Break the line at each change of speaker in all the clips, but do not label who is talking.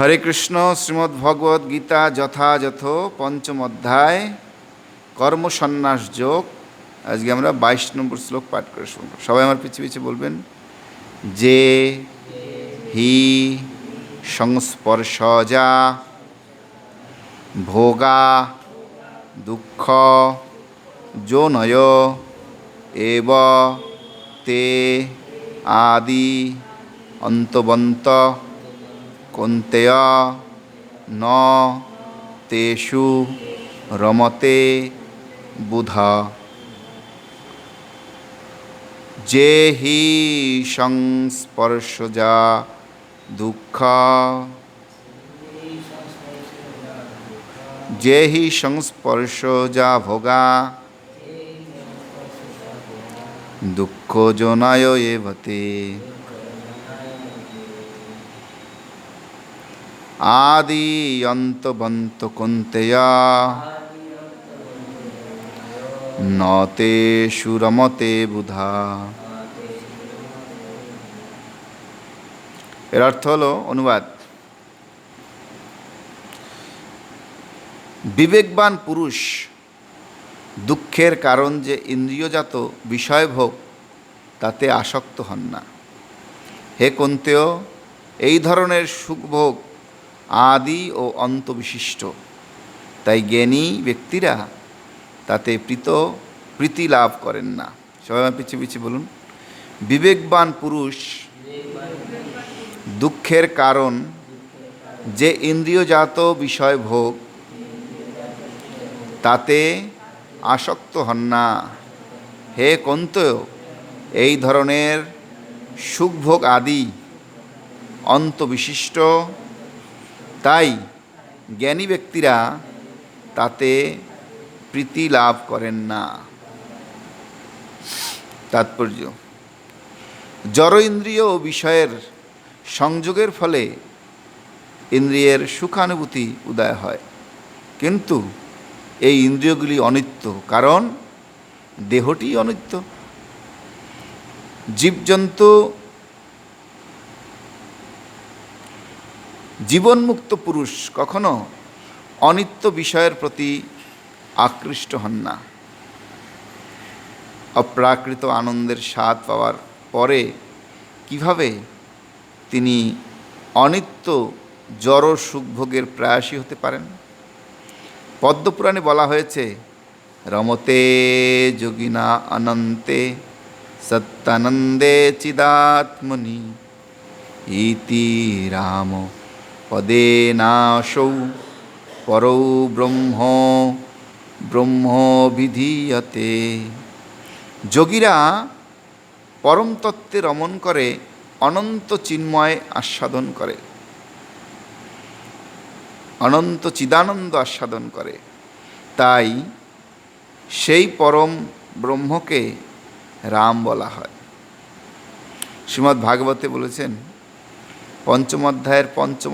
হরে কৃষ্ণ শ্রীমদ্ ভগবদ গীতা যথাযথ পঞ্চম অধ্যায় কর্মসন্ন্যাস যোগ আজকে আমরা বাইশ নম্বর শ্লোক পাঠ করে শুনব সবাই আমার পিছিয়ে পিছিয়ে বলবেন যে হি সংস্পর্শজা ভোগা দুঃখ যোনয় এব তে আদি অন্তবন্ত কন্তেয়া ন তেষু রমতে বুধা যে হি সংস্পর্শজা দুঃখা যে হি সংস্পর্শজা ভোগা দুঃখ জনায় এভতে আদি অন্তবন্ত কুন্তেয়া নতে সুরমতে বুধা এর অর্থ হল অনুবাদ বিবেকবান পুরুষ দুঃখের কারণ যে ইন্দ্রিয়জাত বিষয়ভোগ তাতে আসক্ত হন না হে কন্তেয় এই ধরনের সুখভোগ আদি ও অন্তবিশিষ্ট তাই জ্ঞানী ব্যক্তিরা তাতে প্রীত প্রীতি লাভ করেন না সবাই আমার পিছিয়ে পিছিয়ে বলুন বিবেকবান পুরুষ দুঃখের কারণ যে ইন্দ্রিয়জাত বিষয় ভোগ তাতে আসক্ত হন না হে কন্ত এই ধরনের সুখভোগ আদি অন্তবিশিষ্ট তাই জ্ঞানী ব্যক্তিরা তাতে প্রীতি লাভ করেন না তাৎপর্য জড় ইন্দ্রিয় ও বিষয়ের সংযোগের ফলে ইন্দ্রিয়ের সুখানুভূতি উদয় হয় কিন্তু এই ইন্দ্রিয়গুলি অনিত্য কারণ দেহটি অনিত্য জীবজন্তু জীবনমুক্ত পুরুষ কখনো অনিত্য বিষয়ের প্রতি আকৃষ্ট হন না অপ্রাকৃত আনন্দের স্বাদ পাওয়ার পরে কিভাবে তিনি অনিত্য জড় সুখভোগের প্রয়াসী হতে পারেন পদ্মপুরাণে বলা হয়েছে রমতে যোগিনা অনন্তে সত্যানন্দে চিদাত্মনি ইতি রাম পদে নাশৌ পরৌ ব্রহ্ম ব্রহ্ম বিধীয়তে যোগীরা তত্ত্বে রমণ করে অনন্ত চিন্ময় আস্বাদন করে অনন্ত চিদানন্দ আস্বাদন করে তাই সেই পরম ব্রহ্মকে রাম বলা হয় শ্রীমদ্ ভাগবতে বলেছেন পঞ্চম অধ্যায়ের পঞ্চম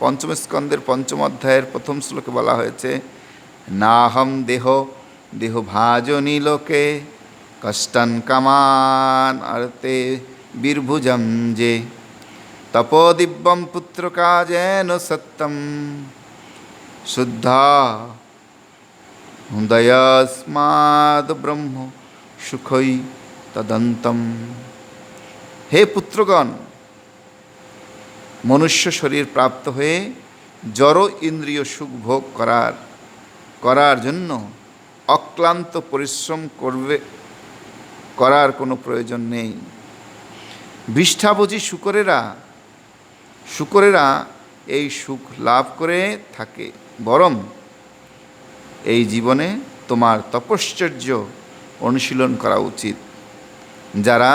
পঞ্চম স্কন্ধের পঞ্চম অধ্যায়ের প্রথম শ্লোকে বলা হয়েছে নাহম দেহ দেহ ভাজনী লোকে কষ্টন কামান আরতে বীরভুজম যে তপোদিব্যম পুত্র কাজেন সত্যম শুদ্ধা হৃদয়স্মাদ ব্রহ্ম সুখই তদন্তম হে পুত্রগণ মনুষ্য শরীর প্রাপ্ত হয়ে জড় ইন্দ্রিয় সুখ ভোগ করার করার জন্য অক্লান্ত পরিশ্রম করবে করার কোনো প্রয়োজন নেই বিষ্ঠাভোজী শুকরেরা শুকরেরা এই সুখ লাভ করে থাকে বরং এই জীবনে তোমার তপশ্চর্য অনুশীলন করা উচিত যারা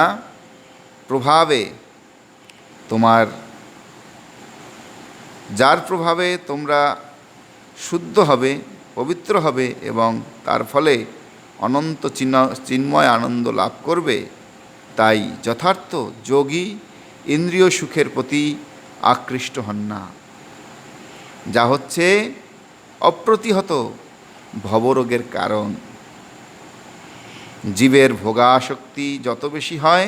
প্রভাবে তোমার যার প্রভাবে তোমরা শুদ্ধ হবে পবিত্র হবে এবং তার ফলে অনন্ত চিহ্ন চিন্ময় আনন্দ লাভ করবে তাই যথার্থ যোগী ইন্দ্রিয় সুখের প্রতি আকৃষ্ট হন না যা হচ্ছে অপ্রতিহত ভবরোগের কারণ জীবের ভোগাসক্তি যত বেশি হয়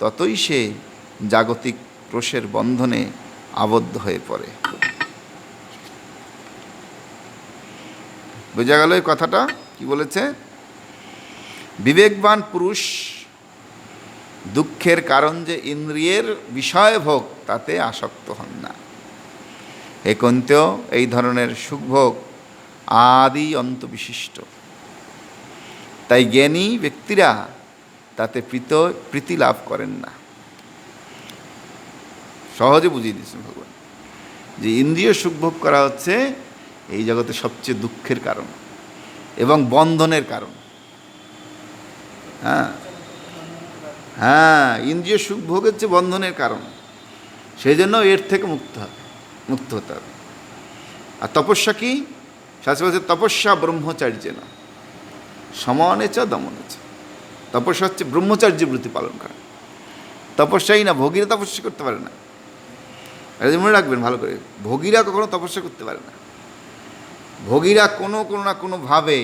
ততই সে জাগতিক রোষের বন্ধনে আবদ্ধ হয়ে পড়ে বোঝা গেল এই কথাটা কি বলেছে বিবেকবান পুরুষ দুঃখের কারণ যে ইন্দ্রিয়ের বিষয় ভোগ তাতে আসক্ত হন না একন্তেও এই ধরনের সুখভোগ আদি অন্তবিশিষ্ট তাই জ্ঞানী ব্যক্তিরা তাতে প্রীত প্রীতি লাভ করেন না সহজে বুঝিয়ে দিয়েছেন ভগবান যে ইন্দ্রিয় সুখভোগ করা হচ্ছে এই জগতে সবচেয়ে দুঃখের কারণ এবং বন্ধনের কারণ হ্যাঁ হ্যাঁ ইন্দ্রিয় সুখ ভোগ হচ্ছে বন্ধনের কারণ সেই জন্য এর থেকে মুক্ত হবে মুক্ত হতে হবে আর তপস্যা কি শাস্ত্র তপস্যা ব্রহ্মচার্য না সমানেচ দমনেচ তপস্যা হচ্ছে ব্রহ্মচার্য বৃত্তি পালন করা তপস্যাই না ভোগীরা তপস্যা করতে পারে না এটা মনে রাখবেন ভালো করে ভোগীরা কখনো তপস্যা করতে পারে না ভোগীরা কোনো কোনো না কোনোভাবে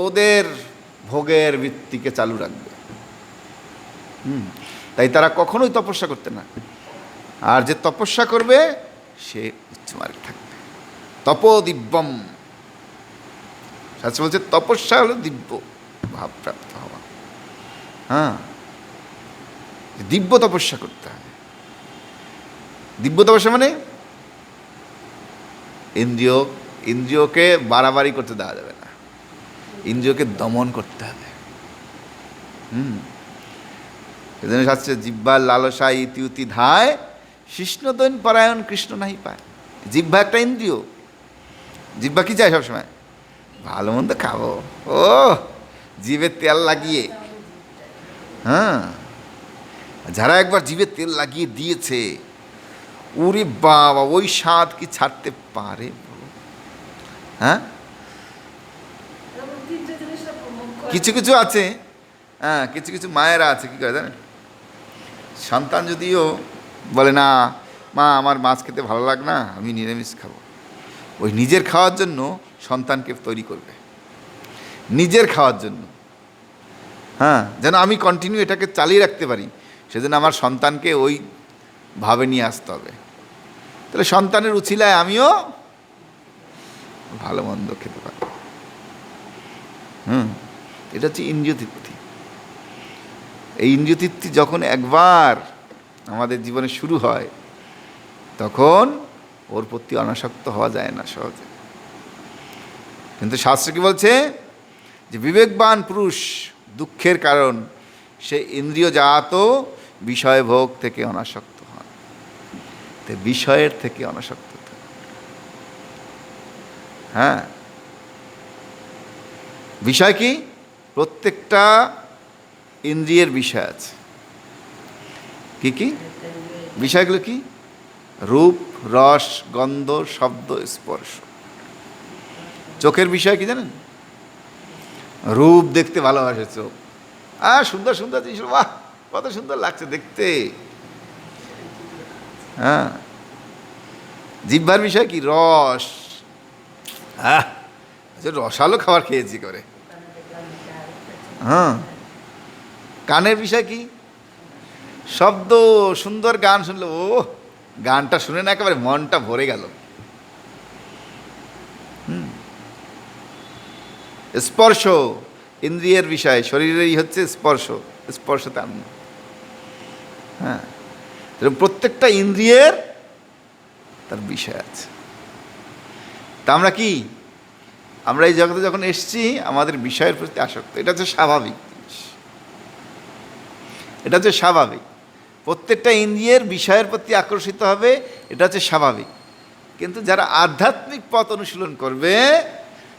ওদের ভোগের বৃত্তিকে চালু রাখবে হুম তাই তারা কখনোই তপস্যা করতে না আর যে তপস্যা করবে সে উচ্চমার্গ থাকবে দিব্যম সাথে বলছে তপস্যা হলো দিব্য ভাবপ্রাপ্ত হওয়া হ্যাঁ দিব্য তপস্যা করতে হয় দিব্যতা বসে মানে ইন্দ্রিয় ইন্দ্রিয়কে বাড়াবাড়ি করতে দেওয়া যাবে না ইন্দ্রিয়কে দমন করতে হবে হুম এজন্য শাস্ত্রে জিব্বা লালসা ইতিউতি ধায় শিষ্ণদৈন পরায়ণ কৃষ্ণ নাহি পায় জিব্বা একটা ইন্দ্রিয় জিব্বা কী চায় সবসময় ভালো মন্দ খাবো ও জিভের তেল লাগিয়ে হ্যাঁ যারা একবার জিভের তেল লাগিয়ে দিয়েছে উরি বাবা ওই স্বাদ কি ছাড়তে পারে হ্যাঁ কিছু কিছু আছে হ্যাঁ কিছু কিছু মায়েরা আছে কী করে জানেন সন্তান যদিও বলে না মা আমার মাছ খেতে ভালো লাগ না আমি নিরামিষ খাবো ওই নিজের খাওয়ার জন্য সন্তানকে তৈরি করবে নিজের খাওয়ার জন্য হ্যাঁ যেন আমি কন্টিনিউ এটাকে চালিয়ে রাখতে পারি সেজন্য আমার সন্তানকে ওই ভাবে নিয়ে আসতে হবে তাহলে সন্তানের উচিলায় আমিও ভালো মন্দ খেতে পারি হুম এটা হচ্ছে ইন্দ্রিয়তৃপ্তি এই ইন্দ্রিয়তৃপ্তি যখন একবার আমাদের জীবনে শুরু হয় তখন ওর প্রতি অনাসক্ত হওয়া যায় না সহজে কিন্তু শাস্ত্র কি বলছে যে বিবেকবান পুরুষ দুঃখের কারণ সে ইন্দ্রিয়জাত বিষয় ভোগ থেকে অনাসক্ত থাকতে বিষয়ের থেকে অনাসক্ত হ্যাঁ বিষয় কি প্রত্যেকটা ইন্দ্রিয়ের বিষয় আছে কি কি বিষয়গুলো কি রূপ রস গন্ধ শব্দ স্পর্শ চোখের বিষয় কি জানেন রূপ দেখতে ভালোবাসে চোখ আর সুন্দর সুন্দর জিনিস বাহ কত সুন্দর লাগছে দেখতে হ্যাঁ জিহ্বার বিষয় কি রস হ্যাঁ রসালো খাবার খেয়েছি করে হ্যাঁ কানের বিষয় কি শব্দ সুন্দর গান শুনলো ও গানটা শুনে না একেবারে মনটা ভরে গেল স্পর্শ ইন্দ্রিয়ের বিষয় শরীরেরই হচ্ছে স্পর্শ স্পর্শ তার হ্যাঁ প্রত্যেকটা ইন্দ্রিয়ের তার বিষয় আছে তা আমরা কি আমরা এই জগতে যখন এসছি আমাদের বিষয়ের প্রতি আসক্ত এটা হচ্ছে স্বাভাবিক জিনিস এটা হচ্ছে স্বাভাবিক প্রত্যেকটা ইন্দ্রিয়ের বিষয়ের প্রতি আকর্ষিত হবে এটা হচ্ছে স্বাভাবিক কিন্তু যারা আধ্যাত্মিক পথ অনুশীলন করবে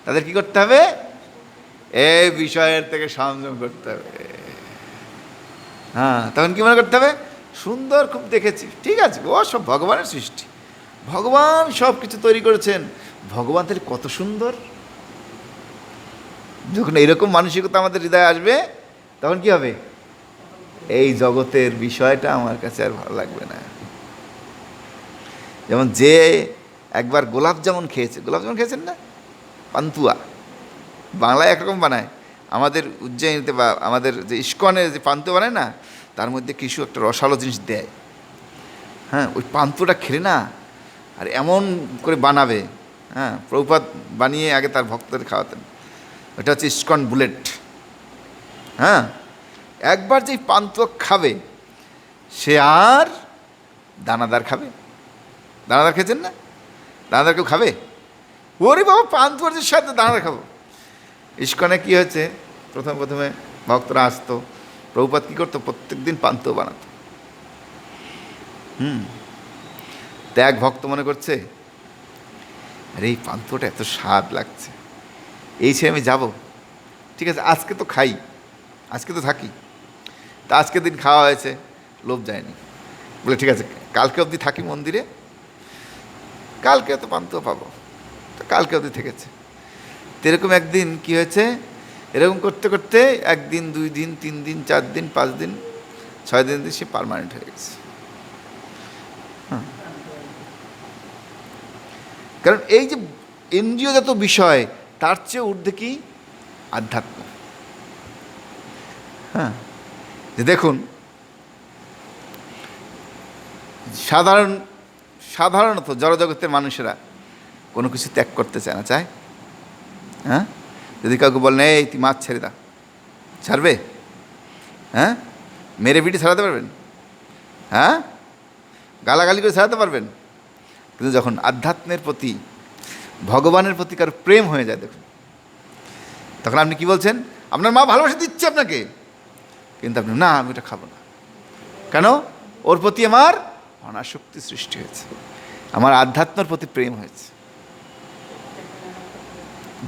তাদের কি করতে হবে এই বিষয়ের থেকে সংযম করতে হবে হ্যাঁ তখন কি মনে করতে হবে সুন্দর খুব দেখেছি ঠিক আছে ও সব ভগবানের সৃষ্টি ভগবান সব কিছু তৈরি করেছেন ভগবান তাহলে কত সুন্দর যখন এরকম মানসিকতা আমাদের হৃদয়ে আসবে তখন কি হবে এই জগতের বিষয়টা আমার কাছে আর ভালো লাগবে না যেমন যে একবার গোলাপ জামুন খেয়েছে গোলাপ জামুন খেয়েছেন না পান্তুয়া বাংলায় একরকম বানায় আমাদের উজ্জয়িনীতে বা আমাদের যে ইস্কনের যে পান্তুয়া বানায় না তার মধ্যে কিছু একটা রসালো জিনিস দেয় হ্যাঁ ওই পান্তুটা খেলে না আর এমন করে বানাবে হ্যাঁ প্রভুপাত বানিয়ে আগে তার ভক্তদের খাওয়াতেন ওটা হচ্ছে স্কন বুলেট হ্যাঁ একবার যেই পান্তুয়া খাবে সে আর দানাদার খাবে দানাদার খেয়েছেন না দানাদার কেউ খাবে ওরে বাবা পান্তুয়ার যে সাথে দানাদার খাবো ইস্কনে কী হয়েছে প্রথম প্রথমে ভক্তরা আসতো প্রভুপাত কী করতো প্রত্যেক দিন পান্ত বানাত হুম ত্যাগ ভক্ত মনে করছে আরে এই পান্তটা এত স্বাদ লাগছে এই সে আমি যাব ঠিক আছে আজকে তো খাই আজকে তো থাকি তা আজকে দিন খাওয়া হয়েছে লোভ যায়নি বলে ঠিক আছে কালকে অবধি থাকি মন্দিরে কালকে তো পান্ত পাবো তো কালকে অবধি থেকেছে তো এরকম একদিন কি হয়েছে এরকম করতে করতে একদিন দুই দিন তিন দিন চার দিন পাঁচ দিন ছয় দিন সে পারমানেন্ট হয়ে গেছে কারণ এই যে এনজিও যত বিষয় তার চেয়ে ঊর্ধ্বে কি আধ্যাত্ম হ্যাঁ যে দেখুন সাধারণ সাধারণত জড়জগতের মানুষেরা কোনো কিছু ত্যাগ করতে চায় না চায় হ্যাঁ যদি কাউকে বলেন এই তুই মাছ ছেড়ে দা ছাড়বে হ্যাঁ মেরে পিটে ছাড়াতে পারবেন হ্যাঁ গালাগালি করে ছাড়াতে পারবেন কিন্তু যখন আধ্যাত্মের প্রতি ভগবানের প্রতি কারো প্রেম হয়ে যায় দেখুন তখন আপনি কি বলছেন আপনার মা ভালোবাসা দিচ্ছে আপনাকে কিন্তু আপনি না আমি এটা খাবো না কেন ওর প্রতি আমার অনাসক্তি সৃষ্টি হয়েছে আমার আধ্যাত্মের প্রতি প্রেম হয়েছে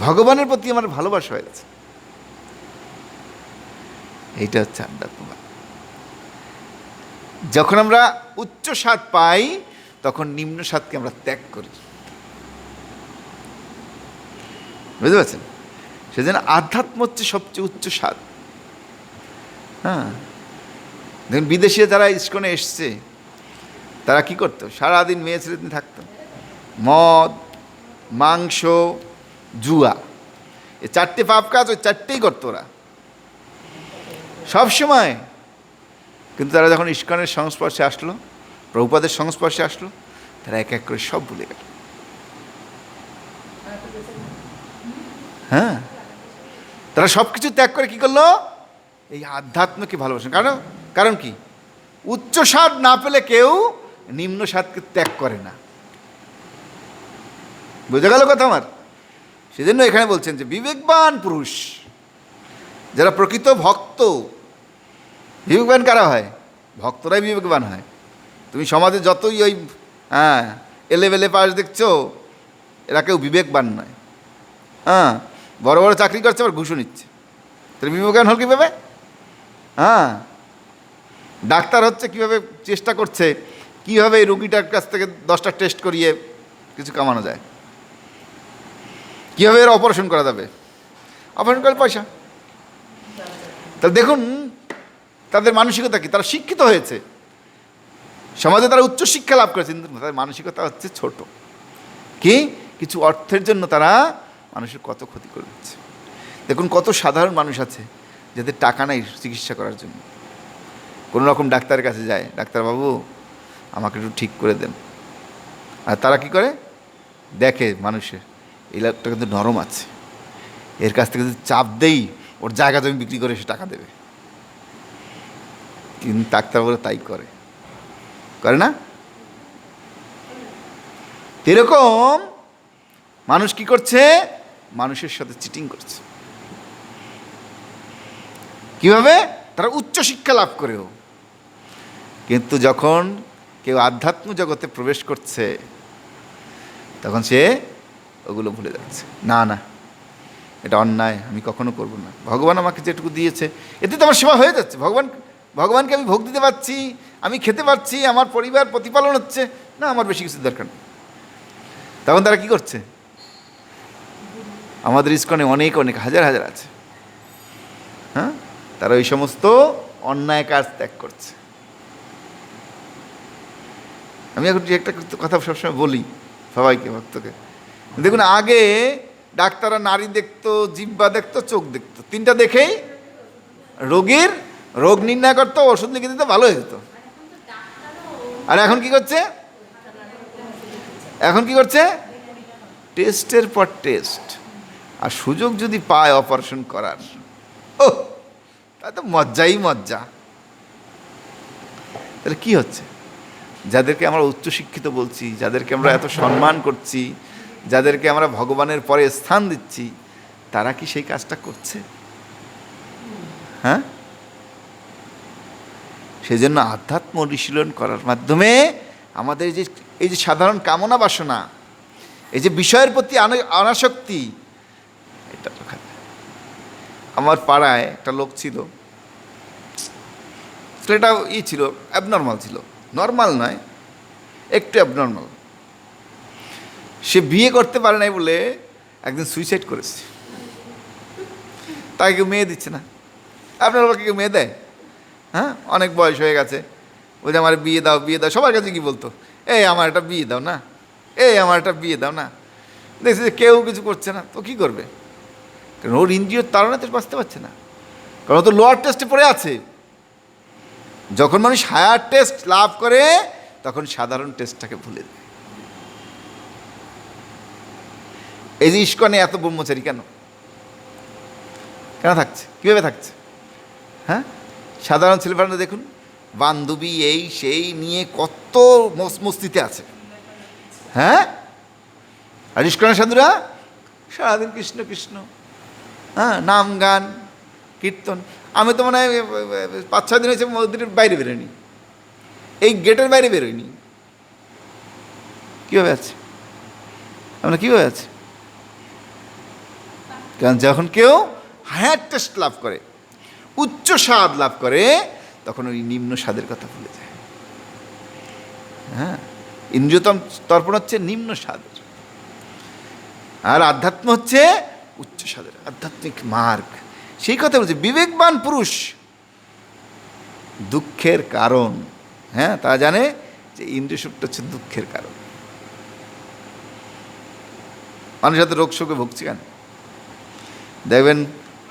ভগবানের প্রতি আমার ভালোবাসা হয়ে গেছে এইটা হচ্ছে আধ্যাত্মবাদ যখন আমরা উচ্চ স্বাদ পাই তখন নিম্ন স্বাদকে আমরা ত্যাগ করি বুঝতে পারছেন সেজন্য আধ্যাত্ম হচ্ছে সবচেয়ে উচ্চ স্বাদ হ্যাঁ দেখুন বিদেশিরা যারা ইস্কনে এসছে তারা কি করতো সারাদিন মেয়ে ছেলে থাকতো মদ মাংস জুয়া এই চারটি পাপ কাজ ওই চারটেই করত ওরা সবসময় কিন্তু তারা যখন ইস্কনের সংস্পর্শে আসলো প্রভুপাদের সংস্পর্শে আসলো তারা এক এক করে সব ভুলে গেল হ্যাঁ তারা সব কিছু ত্যাগ করে কি করলো এই আধ্যাত্মকে ভালোবাসেন কারণ কারণ কি উচ্চ স্বাদ না পেলে কেউ নিম্ন স্বাদকে ত্যাগ করে না বুঝে গেল কথা আমার সেজন্য এখানে বলছেন যে বিবেকবান পুরুষ যারা প্রকৃত ভক্ত বিবেকবান কারা হয় ভক্তরাই বিবেকবান হয় তুমি সমাজে যতই ওই হ্যাঁ এলেবেলে পাশ দেখছো এরা কেউ বিবেকবান নয় হ্যাঁ বড় বড় চাকরি করছে আবার ঘুষো নিচ্ছে তাহলে বিবেকবান হল কীভাবে হ্যাঁ ডাক্তার হচ্ছে কিভাবে চেষ্টা করছে কিভাবে এই রুগীটার কাছ থেকে দশটা টেস্ট করিয়ে কিছু কামানো যায় কীভাবে এরা অপারেশন করা যাবে অপারেশন করে পয়সা তাহলে দেখুন তাদের মানসিকতা কি তারা শিক্ষিত হয়েছে সমাজে তারা উচ্চ শিক্ষা লাভ করেছে কিন্তু তাদের মানসিকতা হচ্ছে ছোট কি কিছু অর্থের জন্য তারা মানুষের কত ক্ষতি করে দিচ্ছে দেখুন কত সাধারণ মানুষ আছে যাদের টাকা নাই চিকিৎসা করার জন্য কোনো রকম ডাক্তারের কাছে যায় ডাক্তারবাবু আমাকে একটু ঠিক করে দেন আর তারা কি করে দেখে মানুষের এই লোকটা কিন্তু নরম আছে এর কাছ থেকে যদি চাপ দেই ওর জায়গা জমি বিক্রি করে সে টাকা দেবে কিন্তু ডাক্তারবাবুরা তাই করে করে না এরকম মানুষ কি করছে মানুষের সাথে চিটিং করছে কিভাবে তারা উচ্চশিক্ষা লাভ করেও কিন্তু যখন কেউ আধ্যাত্ম জগতে প্রবেশ করছে তখন সে ওগুলো ভুলে যাচ্ছে না না এটা অন্যায় আমি কখনো করব না ভগবান আমাকে যেটুকু দিয়েছে এতে তো আমার সেবা হয়ে যাচ্ছে ভগবান ভগবানকে আমি ভোগ দিতে পারছি আমি খেতে পারছি আমার পরিবার প্রতিপালন হচ্ছে না আমার বেশি কিছু দরকার নেই তখন তারা কী করছে আমাদের ইস্কনে অনেক অনেক হাজার হাজার আছে হ্যাঁ তারা ওই সমস্ত অন্যায় কাজ ত্যাগ করছে আমি এখন একটা কথা সবসময় বলি সবাইকে ভক্তকে দেখুন আগে ডাক্তাররা নারী দেখতো জিব্বা দেখতো চোখ দেখতো তিনটা দেখেই রোগীর রোগ নির্ণয় করতো ওষুধ লিখে দিতে ভালো হয়ে যেত আর এখন কি করছে এখন কি করছে টেস্টের পর টেস্ট আর সুযোগ যদি পায় অপারেশন করার ও তা তো মজ্জাই মজ্জা তাহলে কি হচ্ছে যাদেরকে আমরা উচ্চশিক্ষিত বলছি যাদেরকে আমরা এত সম্মান করছি যাদেরকে আমরা ভগবানের পরে স্থান দিচ্ছি তারা কি সেই কাজটা করছে হ্যাঁ সেই জন্য আধ্যাত্ম অনুশীলন করার মাধ্যমে আমাদের যে এই যে সাধারণ কামনা বাসনা এই যে বিষয়ের প্রতি অনাসক্তি এটা তো আমার পাড়ায় একটা লোক ছিল ছেলেটা ই ছিল অ্যাবনর্মাল ছিল নর্মাল নয় একটু অ্যাবনর্মাল সে বিয়ে করতে পারে নাই বলে একদিন সুইসাইড করেছে তাকে কেউ মেয়ে দিচ্ছে না আপনার বাবাকে কেউ মেয়ে দেয় হ্যাঁ অনেক বয়স হয়ে গেছে ওই যে আমার বিয়ে দাও বিয়ে দাও সবার কাছে কি বলতো এই আমার একটা বিয়ে দাও না এই আমার একটা বিয়ে দাও না দেখছি যে কেউ কিছু করছে না তো কি করবে কারণ ওর ইন্দ্রিয়র তাড়না তো বাঁচতে পারছে না কারণ তো লোয়ার টেস্টে পড়ে আছে যখন মানুষ হায়ার টেস্ট লাভ করে তখন সাধারণ টেস্টটাকে ভুলে দেয় এই যে ইস্কনে এত ব্রহ্মচারী কেন কেন থাকছে কীভাবে থাকছে হ্যাঁ সাধারণ ছেলেপেলেরা দেখুন বান্ধবী এই সেই নিয়ে কত মস্তিতে আছে হ্যাঁ আর ইস্কনে সাধুরা সারাদিন কৃষ্ণ কৃষ্ণ হ্যাঁ নাম গান কীর্তন আমি তো মনে হয় পাঁচ ছয় দিন হয়েছে মন্দিরের বাইরে বেরোয়নি এই গেটের বাইরে বেরোয়নি কীভাবে আছে আমরা কীভাবে আছে কারণ যখন কেউ হায়ার টেস্ট লাভ করে উচ্চ স্বাদ লাভ করে তখন ওই নিম্ন স্বাদের কথা ভুলে যায় হ্যাঁ ইন্দ্রিয়তম তর্পণ হচ্ছে নিম্ন স্বাদের আর আধ্যাত্ম হচ্ছে উচ্চ স্বাদের আধ্যাত্মিক মার্গ সেই কথা বলছে বিবেকবান পুরুষ দুঃখের কারণ হ্যাঁ তা জানে যে ইন্দ্রিয়সুখটা হচ্ছে দুঃখের কারণ মানুষ হাতে রোগ শোকে ভুগছে কেন দেখবেন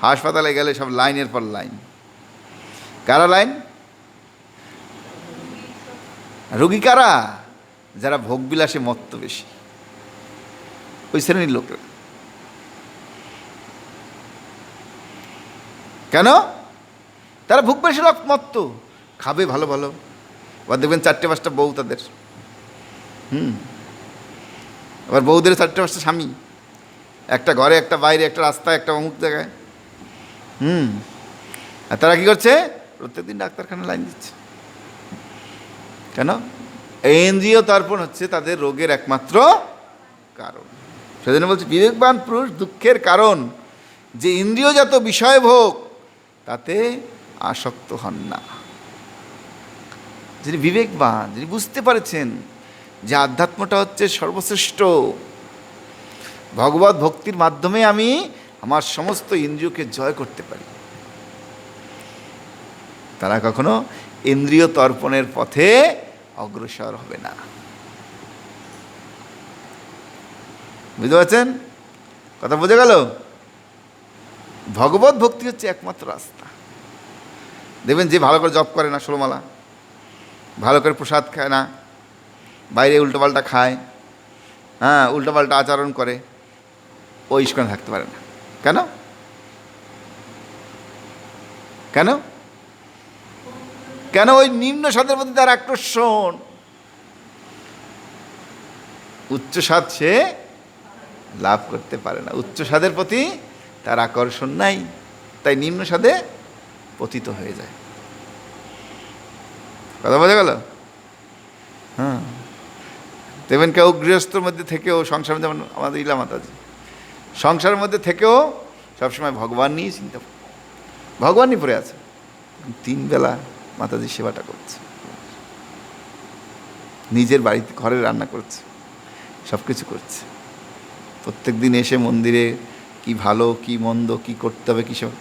হাসপাতালে গেলে সব লাইনের পর লাইন কারা লাইন রুগী কারা যারা ভোগবিলাসে মত্ত বেশি ওই শ্রেণীর লোকরা কেন তারা ভোগ ভোগবিলাসে মত্ত খাবে ভালো ভালো আবার দেখবেন চারটে পাঁচটা বউ তাদের হুম আবার বউদের চারটে পাঁচটা স্বামী একটা ঘরে একটা বাইরে একটা রাস্তায় একটা অমুক জায়গায় হুম আর তারা কী করছে প্রত্যেকদিন ডাক্তারখানা লাইন দিচ্ছে কেন এনজিও তর্পণ হচ্ছে তাদের রোগের একমাত্র কারণ সেজন্য বলছে বিবেকবান পুরুষ দুঃখের কারণ যে ইন্দ্রিয়জাত বিষয় ভোগ তাতে আসক্ত হন না যিনি বিবেকবান যিনি বুঝতে পারেছেন যে আধ্যাত্মটা হচ্ছে সর্বশ্রেষ্ঠ ভগবত ভক্তির মাধ্যমে আমি আমার সমস্ত ইন্দ্রিয়কে জয় করতে পারি তারা কখনো ইন্দ্রিয় তর্পণের পথে অগ্রসর হবে না বুঝতে পারছেন কথা বোঝা গেল ভগবত ভক্তি হচ্ছে একমাত্র রাস্তা দেখবেন যে ভালো করে জব করে না ষোলোমালা ভালো করে প্রসাদ খায় না বাইরে উল্টোপাল্টা খায় হ্যাঁ উল্টোপাল্টা আচরণ করে ও ইস্কনে থাকতে পারে না কেন কেন কেন ওই নিম্ন স্বাদের প্রতি তার আকর্ষণ উচ্চ স্বাদ সে লাভ করতে পারে না উচ্চ স্বাদের প্রতি তার আকর্ষণ নাই তাই নিম্ন স্বাদে পতিত হয়ে যায় কথা বোঝা গেল হ্যাঁ দেখবেন কেউ গৃহস্থর মধ্যে থেকেও সংসার যেমন আমাদের আছে সংসারের মধ্যে থেকেও সবসময় ভগবান নিয়েই চিন্তা ভগবানই পড়ে আছে তিনবেলা মাতাজির সেবাটা করছে নিজের বাড়িতে ঘরে রান্না করছে সব কিছু করছে প্রত্যেক দিন এসে মন্দিরে কি ভালো কি মন্দ কি করতে হবে কী সব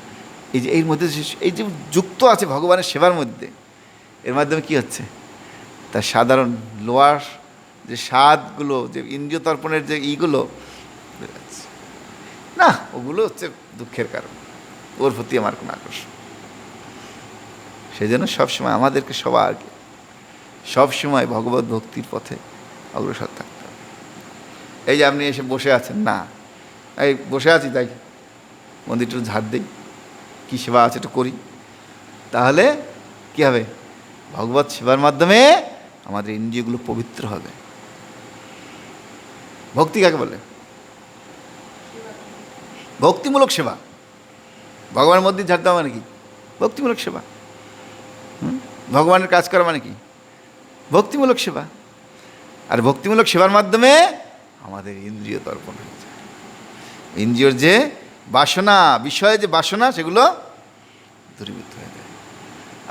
এই যে এর মধ্যে এই যে যুক্ত আছে ভগবানের সেবার মধ্যে এর মাধ্যমে কি হচ্ছে তার সাধারণ লোয়ার যে স্বাদগুলো যে ইন্দ্রিয় তর্পণের যে ইগুলো না ওগুলো হচ্ছে দুঃখের কারণ ওর প্রতি আমার কোনো আকর্ষণ সেই জন্য সবসময় আমাদেরকে সবার আগে সবসময় ভগবত ভক্তির পথে অগ্রসর থাকতে হবে এই যে আপনি এসে বসে আছেন না এই বসে আছি তাই মন্দিরটা ঝাড় দিই কী সেবা আছে একটু করি তাহলে কী হবে ভগবত সেবার মাধ্যমে আমাদের ইন্দ্রিয়গুলো পবিত্র হবে ভক্তি কাকে বলে ভক্তিমূলক সেবা ভগবানের মধ্যে ঝাড় মানে কি ভক্তিমূলক সেবা ভগবানের কাজ করা মানে কি ভক্তিমূলক সেবা আর ভক্তিমূলক সেবার মাধ্যমে আমাদের ইন্দ্রিয় তর্পণ হয়ে যায় ইন্দ্রিয়র যে বাসনা বিষয়ে যে বাসনা সেগুলো দূরীভূত হয়ে যায়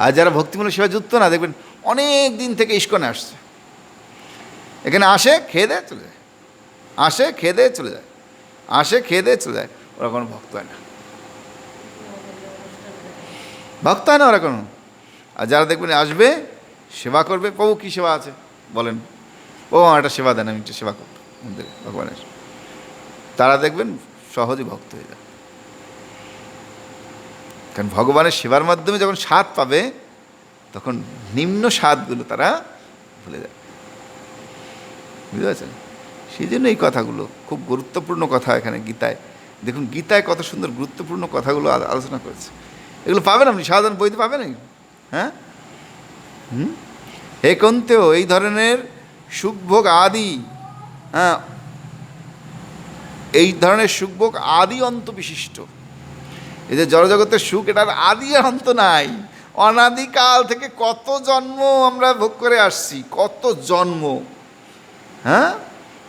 আর যারা ভক্তিমূলক সেবা যুক্ত না দেখবেন অনেক দিন থেকে ইস্কনে আসছে এখানে আসে খেয়ে দেয় চলে যায় আসে খেয়ে দেয় চলে যায় আসে খেয়ে দেয় চলে যায় ওরা কোনো ভক্ত হয় না ভক্ত হয় না ওরা কোনো আর যারা দেখবেন আসবে সেবা করবে প্রভু কী সেবা আছে বলেন ও আমার একটা সেবা দেন আমি একটা সেবা করবো মন্দিরে ভগবানের তারা দেখবেন সহজে ভক্ত হয়ে যাবে কারণ ভগবানের সেবার মাধ্যমে যখন স্বাদ পাবে তখন নিম্ন স্বাদগুলো তারা ভুলে যায় বুঝতে পারছেন সেই জন্য এই কথাগুলো খুব গুরুত্বপূর্ণ কথা এখানে গীতায় দেখুন গীতায় কত সুন্দর গুরুত্বপূর্ণ কথাগুলো আলোচনা করেছে এগুলো পাবেন আপনি সাধারণ বইতে পাবেন হ্যাঁ হুম হে কন্তেও এই ধরনের সুখভোগ আদি হ্যাঁ এই ধরনের সুখভোগ আদি অন্ত বিশিষ্ট এই যে জড়জগতের সুখ এটার আদি অন্ত নাই অনাদিকাল থেকে কত জন্ম আমরা ভোগ করে আসছি কত জন্ম হ্যাঁ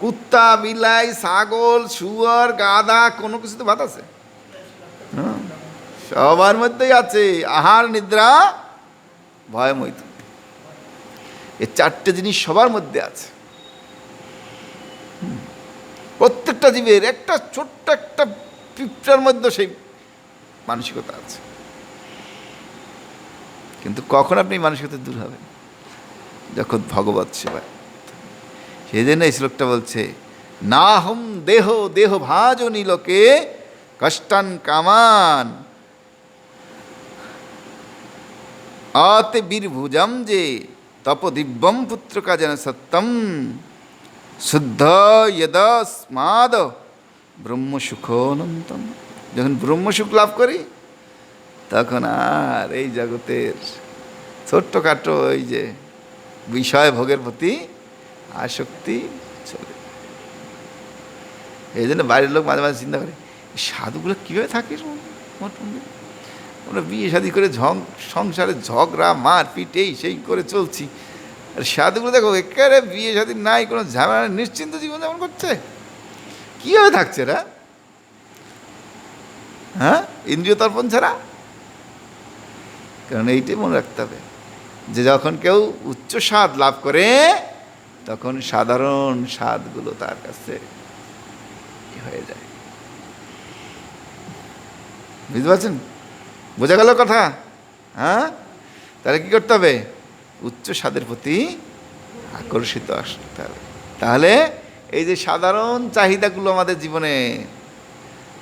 কুত্তা বিলাই ছাগল শুয়ার গাদা কোনো কিছুতে ভাত আছে সবার মধ্যেই আছে আহার নিদ্রা ভয় মৈত এই চারটে জিনিস সবার মধ্যে আছে প্রত্যেকটা জীবের একটা ছোট্ট একটা পিঁপড়ার মধ্যে সেই মানসিকতা আছে কিন্তু কখন আপনি মানসিকতা দূর হবেন যখন ভগবত সেবায় সেই জন্য এই শ্লোকটা বলছে না দেহ দেহ ভাজ লোকে কষ্টান কামান আতে বীরভুজম যে তপ দিব্যম পুত্রকা যেন সত্যম শুদ্ধ ইদস্মাদ অনন্তম যখন ব্রহ্মসুখ লাভ করি তখন আর এই জগতের ছোট্টখাটো ওই যে বিষয় ভোগের প্রতি আসক্তি চলে এই জন্য বাইরের লোক মাঝে মাঝে চিন্তা করে সাধুগুলো কীভাবে থাকে আমরা বিয়ে শাদি করে ঝং সংসারে ঝগড়া মার এই সেই করে চলছি আর সাধুগুলো দেখো একেবারে বিয়ে শাদি নাই কোনো ঝামেলা নিশ্চিন্ত জীবনযাপন করছে কীভাবে থাকছে এরা হ্যাঁ ইন্দ্রিয় তর্পণ ছাড়া কারণ এইটাই মনে রাখতে হবে যে যখন কেউ উচ্চ স্বাদ লাভ করে তখন সাধারণ স্বাদগুলো তার কাছে হয়ে যায় বুঝতে পারছেন বোঝা গেল কথা হ্যাঁ তাহলে কী করতে হবে উচ্চ স্বাদের প্রতি আকর্ষিত আসতে হবে তাহলে এই যে সাধারণ চাহিদাগুলো আমাদের জীবনে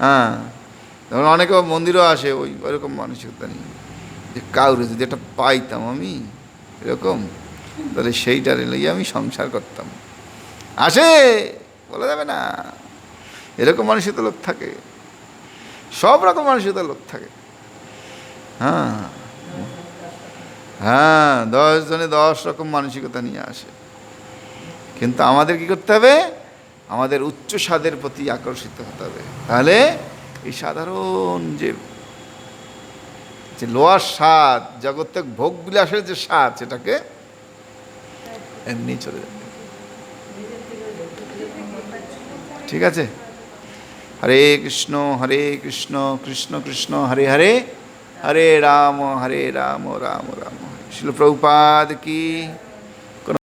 হ্যাঁ যেমন অনেকে মন্দিরও আসে ওই ওইরকম মানসিকতা নেই যে কাউরে যদি এটা পাইতাম আমি এরকম তাহলে সেইটারে লইয়া আমি সংসার করতাম আসে বলা যাবে না এরকম মানুষের তো লোক থাকে সব রকম মানুষের তো লোক থাকে হ্যাঁ হ্যাঁ দশজনে দশ রকম মানসিকতা নিয়ে আসে কিন্তু আমাদের কি করতে হবে আমাদের উচ্চ স্বাদের প্রতি আকর্ষিত হতে হবে তাহলে এই সাধারণ যে যে লোয়ার স্বাদ জগতের ভোগগুলি আসলে যে স্বাদ সেটাকে এমনি চলে যাবে ঠিক আছে হরে কৃষ্ণ হরে কৃষ্ণ কৃষ্ণ কৃষ্ণ হরে হরে হরে রাম হরে রাম রাম রাম শিল প্রভুপাদ কি